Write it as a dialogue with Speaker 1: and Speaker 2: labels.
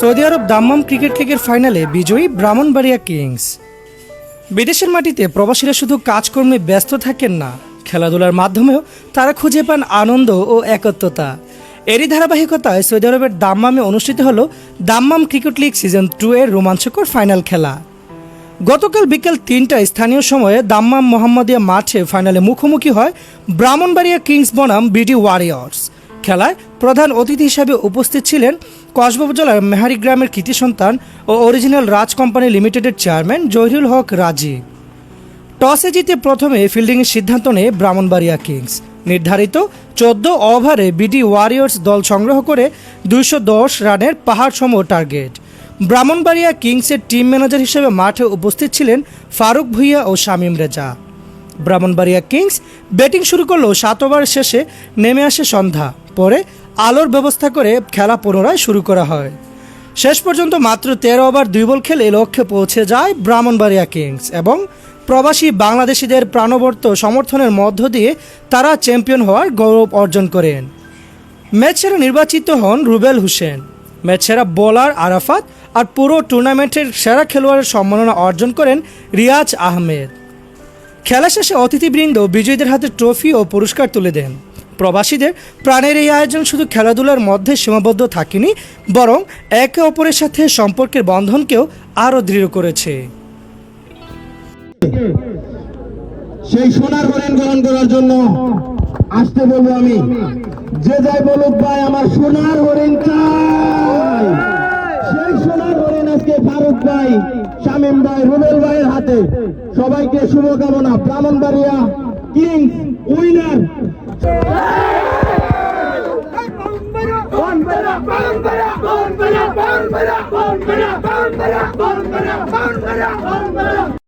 Speaker 1: Saudi আরব Dammam cricket লিগের ফাইনালে বিজয়ী ব্রাহ্মণবাড়িয়া কিংস। বিদেশের মাটিতে প্রবাসীরা শুধু কাজকর্মে ব্যস্ত থাকেন না, খেলাধুলার মাধ্যমেও তারা খুঁজে পান আনন্দ ও একত্রতা। এরই ধারাবাহিকতায় সৌদি আরবের দাম্মামে অনুষ্ঠিত হল Dammam cricket league season two এর রোমাঞ্চকর ফাইনাল খেলা। গতকাল বিকেল তিনটায় স্থানীয় সময়ে দাম্মাম মোহাম্মদিয়া মাঠে ফাইনালে মুখোমুখি হয় ব্রাহ্মণবাড়িয়া কিংস বনাম বিডি ওয়ারিয়র্স। খেলায় প্রধান অতিথি হিসাবে উপস্থিত ছিলেন কসবা জেলার মেহারি গ্রামের কৃতি সন্তান ও অরিজিনাল রাজ কোম্পানি লিমিটেডের চেয়ারম্যান জহিরুল হক রাজি। টসে জিতে প্রথমে ফিল্ডিংয়ের সিদ্ধান্ত নেয় ব্রাহ্মণবাড়িয়া কিংস। নির্ধারিত চোদ্দ ওভারে বিডি ওয়ারিয়র্স দল সংগ্রহ করে দুইশো দশ রানের পাহাড় সম টার্গেট। ব্রাহ্মণবাড়িয়া কিংসের টিম ম্যানেজার হিসেবে মাঠে উপস্থিত ছিলেন ফারুক ভুইয়া ও শামীম রেজা। ব্রাহ্মণবাড়িয়া কিংস ব্যাটিং শুরু করলেও সাত ওভার শেষে, নেমে আসে সন্ধ্যা। পরে আলোর ব্যবস্থা করে খেলা পুনরায় শুরু করা হয়। শেষ পর্যন্ত মাত্র তেরো ওভার দুই বল খেলে লক্ষ্যে পৌঁছে যায় ব্রাহ্মণবাড়িয়া কিংস এবং প্রবাসী বাংলাদেশিদের প্রাণবর্ত সমর্থনের মধ্য দিয়ে তারা চ্যাম্পিয়ন হওয়ার গৌরব অর্জন করেন। ম্যাচ সেরা নির্বাচিত হন রুবেল হোসেন। ম্যাচ সেরা বোলার আরাফাত আর পুরো টুর্নামেন্টের সেরা খেলোয়াড়ের সম্মাননা অর্জন করেন রিয়াজ আহমেদ। খেলা শেষে অতিথিবৃন্দ বিজয়ীদের হাতে ট্রফি ও পুরস্কার তুলে দেন। প্রবাসীদের প্রাণের এই আয়োজন শুধু খেলাধুলার মধ্যে সীমাবদ্ধ থাকেনি, বরং একে অপরের সাথে সম্পর্কের বন্ধনকেও আরও দৃঢ় করেছে।
Speaker 2: সেই সোনার হরিণ গ্রহণ করার জন্য আসতে বলব আমি। যে যাই বলুক ভাই, আমার সোনার হরিণ চাই। সেই সোনার হরিণ আজকে ফারুক ভাই, শামীম ভাই, রুবেল ভাইয়ের হাতে। সবাইকে শুভকামনা ব্রাহ্মণবাড়িয়া কিংস।
Speaker 3: பரம்பரா பரம்பரா பரம்பரா பரம்பரா பரம்பரா பரம்பரா